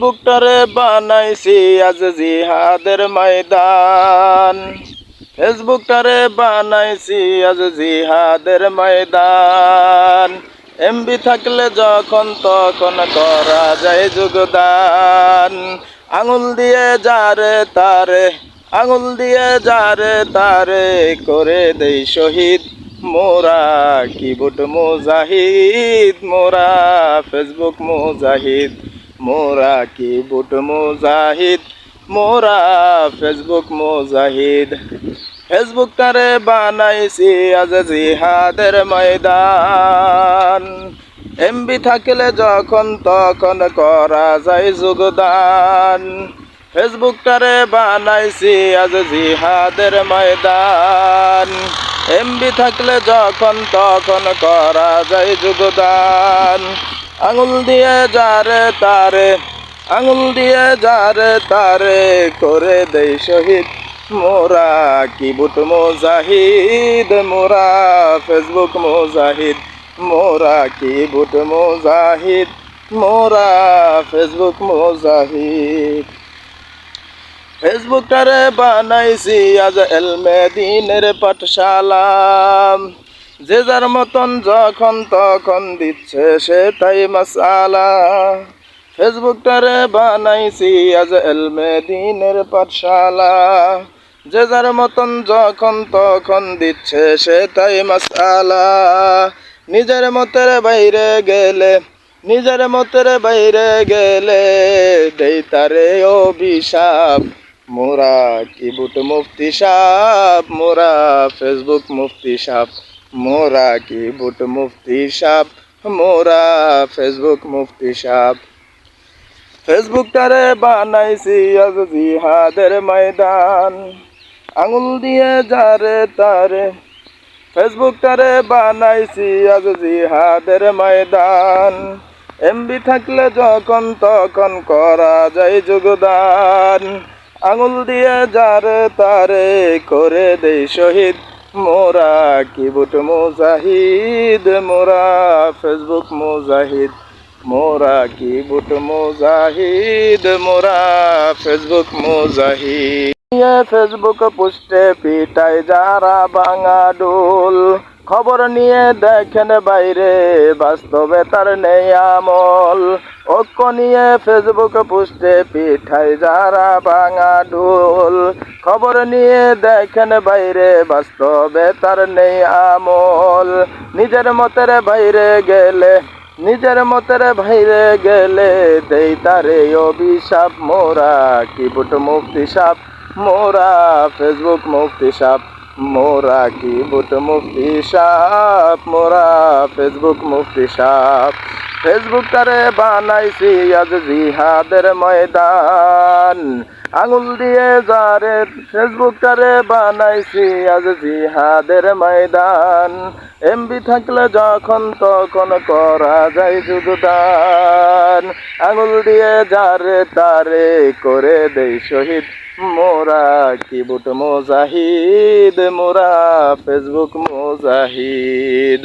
ফেসবুকটারে বানাইছি আজ জিহাদের ময়দান। ফেসবুকটারে বানাইছি আজ জিহাদের ময়দান। এমবি থাকলে যখন তখন করা যায় যোগদান। আঙুল দিয়ে যারে তারে, আঙুল দিয়ে যারে তারে করে দেই শহীদ মোরা কিবোর্ড মুজাহিদ, মোরা ফেসবুক মুজাহিদ। মোরা কিবোর্ড মুজাহিদ, মোরা ফেসবুক মুজাহিদ। ফেসবুক তারে বানাইছি আজ জিহাদের ময়দান। এমবি থাকলে যখন তখন করা যায় যোগদান। ফেসবুক তারে বানাইছি আজ জিহাদের ময়দান। এমবি থাকলে যখন তখন করা যায় যোগদান। আঙুল দিয়ে যারে তারে, আঙুল দিয়ে যারে তারে করে দেই শহীদ মোরা। কিবুট মোজাহিদ মোরা, ফেসবুক মোজাহিদ মোরা। কিবুট মোজাহিদ মোরা, ফেসবুক মোজাহিদ। ফেসবুকটারে বানাইছি আজ এলমে দিনের পাঠশালা। যে যার মতন যখন তখন দিচ্ছে সে তাই মাসালা। ফেসবুকটারে বানাইছি আজ এলমে দিনের পাঠশালা। যে যার মতন যখন তখন দিচ্ছে সে তাই মাসালা। নিজের মতের বাইরে গেলে, নিজের মতের বাইরে গেলে দেই তারে অভিশাপ। মোরা কিবুট মুফতি সাপ মোরা ফেসবুক মুফতি সাপ মোরা কিবুট মুফতি সাপ মোরা ফেসবুক মুফতি সাপ ফেসবুকটারে বানাইছি আজ জিহাদের ময়দান। আঙুল দিয়ে যারে তারে। ফেসবুকটারে বানাইছি আজ জিহাদের ময়দান। এমবি থাকলে যখন তখন করা যায় যোগদান। আঙুল দিয়ে যারে তারে করে দেই শহীদ মোরা কিবুট মুজাহিদ, মোরা ফেসবুক মুজাহিদ। মোরা কিবুট মুজাহিদ, মোরা ফেসবুক মুজাহিদ। ফেসবুক পোস্টে পিটাই যারা বাঙা ডোল। খবর নিয়ে দেখেন বাইরে, বাস্তবে তার নেই আমল। ঐক্য নিয়ে ফেসবুক পোস্টে পিঠাই যারা ভাঙা ডোল খবর নিয়ে দেখেন বাইরে বাস্তবে তার নেই আমল। নিজের মতের বাইরে গেলে, নিজের মতের বাইরে গেলে দেই তারে অভিশাপ। মোরা কিবুট মুক্তি সাপ, মোরা ফেসবুক মুক্তি সাপ, মোরা কিবুট মুক্তি সাপ, মোরা ফেসবুক মুক্তি সাপ। ফেসবুক তারে বানাইছি আজ জিহাদের ময়দান। আঙুল দিয়ে যারে ফেসবুক তারে বানাইছি আজ জিহাদের ময়দান। এমবি থাকলে যখন তখন করা যায় যোগদান। আঙুল দিয়ে যারে তারে করে দেই শহীদ মোরা কিবুট মোজাহিদ, মোরা ফেসবুক মোজাহিদ।